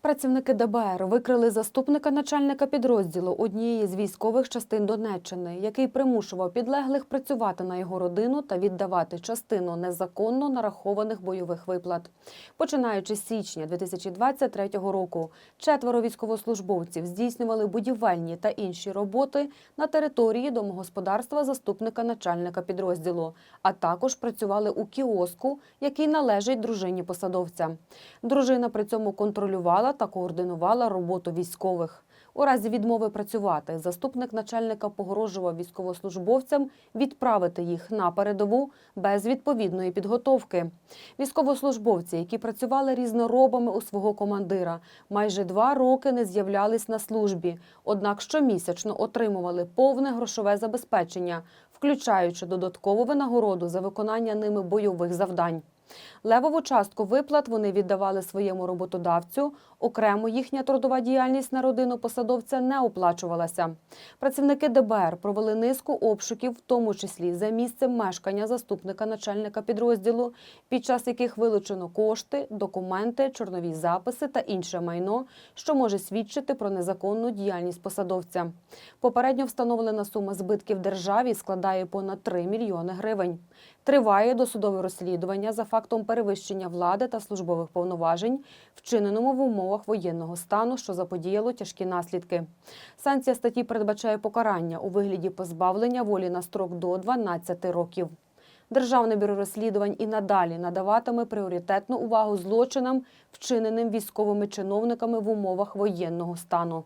Працівники ДБР викрили заступника начальника підрозділу однієї з військових частин Донеччини, який примушував підлеглих працювати на його родину та віддавати частину незаконно нарахованих бойових виплат. Починаючи з січня 2023 року, четверо військовослужбовців здійснювали будівельні та інші роботи на території домогосподарства заступника начальника підрозділу, а також працювали у кіоску, який належить дружині посадовця. Дружина при цьому контролювала та координувала роботу військових. У разі відмови працювати заступник начальника погрожував військовослужбовцям відправити їх на передову без відповідної підготовки. Військовослужбовці, які працювали різноробами у свого командира, майже два роки не з'являлись на службі, однак щомісячно отримували повне грошове забезпечення, включаючи додаткову винагороду за виконання ними бойових завдань. Левову частку виплат вони віддавали своєму роботодавцю. Окремо їхня трудова діяльність на родину посадовця не оплачувалася. Працівники ДБР провели низку обшуків, в тому числі за місцем мешкання заступника начальника підрозділу, під час яких вилучено кошти, документи, чорнові записи та інше майно, що може свідчити про незаконну діяльність посадовця. Попередньо встановлена сума збитків державі складає понад 3 мільйони гривень. Триває досудове розслідування за фактом перевищення влади та службових повноважень, вчиненому в умовах воєнного стану, що заподіяло тяжкі наслідки. Санкція статті передбачає покарання у вигляді позбавлення волі на строк до 12 років. Державне бюро розслідувань і надалі надаватиме пріоритетну увагу злочинам, вчиненим військовими чиновниками в умовах воєнного стану.